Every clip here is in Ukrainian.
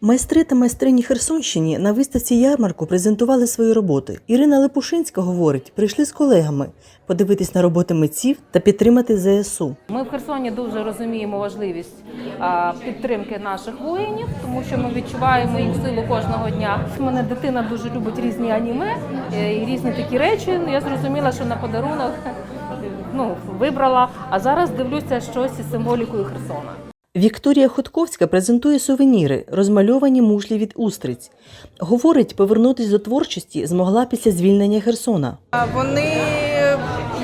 Майстри та майстрині Херсонщині на виставці ярмарку презентували свої роботи. Ірина Липушинська говорить, прийшли з колегами подивитись на роботи митців та підтримати ЗСУ. Ми в Херсоні дуже розуміємо важливість підтримки наших воїнів, тому що ми відчуваємо їх силу кожного дня. У мене дитина дуже любить різні аніме е, і різні такі речі. Ну, Я зрозуміла, що на подарунок ну, вибрала, а зараз дивлюся щось із символікою Херсона. Вікторія Хутковська презентує сувеніри, розмальовані мушлі від устриць. Говорить, повернутись до творчості змогла після звільнення Херсона. Вони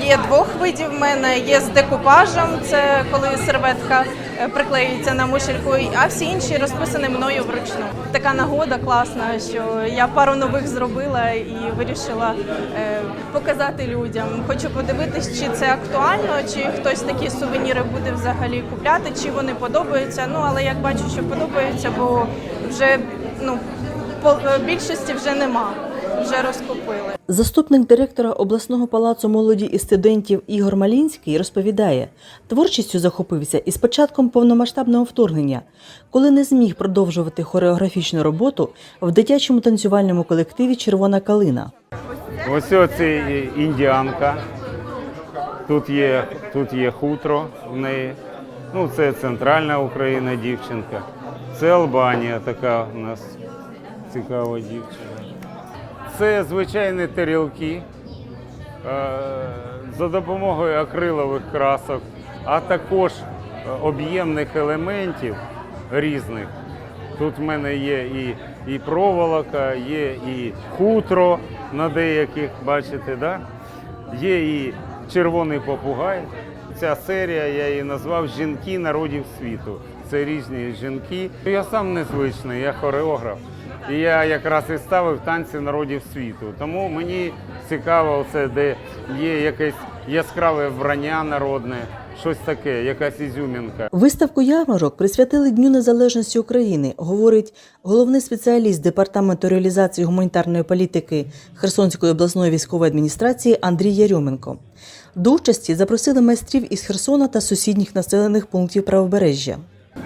є двох видів в мене. Є з декупажем, це коли серветка приклеюється на мушельку, а всі інші розписані мною вручну. Така нагода класна, що я пару нових зробила і вирішила е, показати людям. Хочу подивитись, чи це актуально, чи хтось такі сувеніри буде взагалі купляти, чи вони подобаються. Ну але як бачу, що подобаються, бо вже ну е, більшості вже нема, вже розкупили. Заступник директора обласного палацу молоді і студентів Ігор Малінський розповідає, творчістю захопився із початком повномасштабного вторгнення, коли не зміг продовжувати хореографічну роботу в дитячому танцювальному колективі Червона калина. Ось оце індіанка. Тут є, тут є хутро в неї. Ну, це центральна Україна дівчинка. Це Албанія така у нас цікава дівчина. Це звичайні тарілки е, за допомогою акрилових красок, а також е, об'ємних елементів різних. Тут в мене є і, і проволока, є і хутро на деяких, бачите, да? є і червоний попугай. Ця серія я її назвав Жінки народів світу. Це різні жінки. Я сам незвичний, я хореограф. І я якраз і ставив танці народів світу. Тому мені цікаво, це де є якесь яскраве вбрання народне, щось таке, якась ізюмінка. Виставку ярмарок присвятили Дню Незалежності України, говорить головний спеціаліст департаменту реалізації гуманітарної політики Херсонської обласної військової адміністрації Андрій Ярьоменко. До участі запросили майстрів із Херсона та сусідніх населених пунктів правобережжя.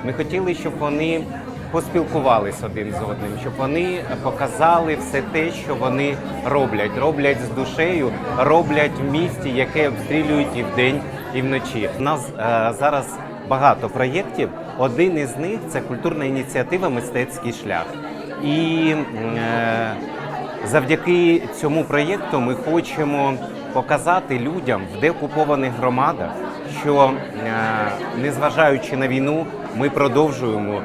Ми хотіли, щоб вони поспілкувалися один з одним, щоб вони показали все те, що вони роблять. Роблять з душею, роблять в місті, яке обстрілюють і вдень, і вночі. У нас е, зараз багато проєктів. Один із них це культурна ініціатива Мистецький шлях. І е, завдяки цьому проєкту ми хочемо показати людям в деокупованих громадах, що е, незважаючи на війну, ми продовжуємо,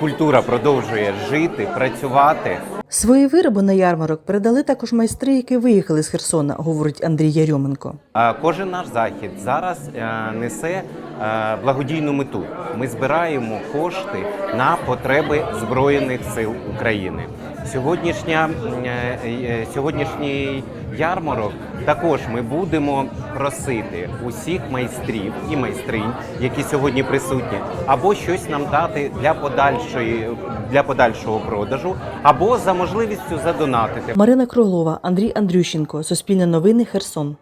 культура продовжує жити, працювати. Свої вироби на ярмарок передали також майстри, які виїхали з Херсона, говорить Андрій Ярьоменко. Кожен наш захід зараз е, несе е, благодійну мету. Ми збираємо кошти на потреби Збройних сил України. Сьогоднішня е, сьогоднішній ярмарок також ми будемо просити усіх майстрів і майстринь, які сьогодні присутні, або щось нам дати для подальшої для подальшого продажу, або за можливістю задонатити. Марина Круглова, Андрій Андрющенко, Суспільне новини, Херсон.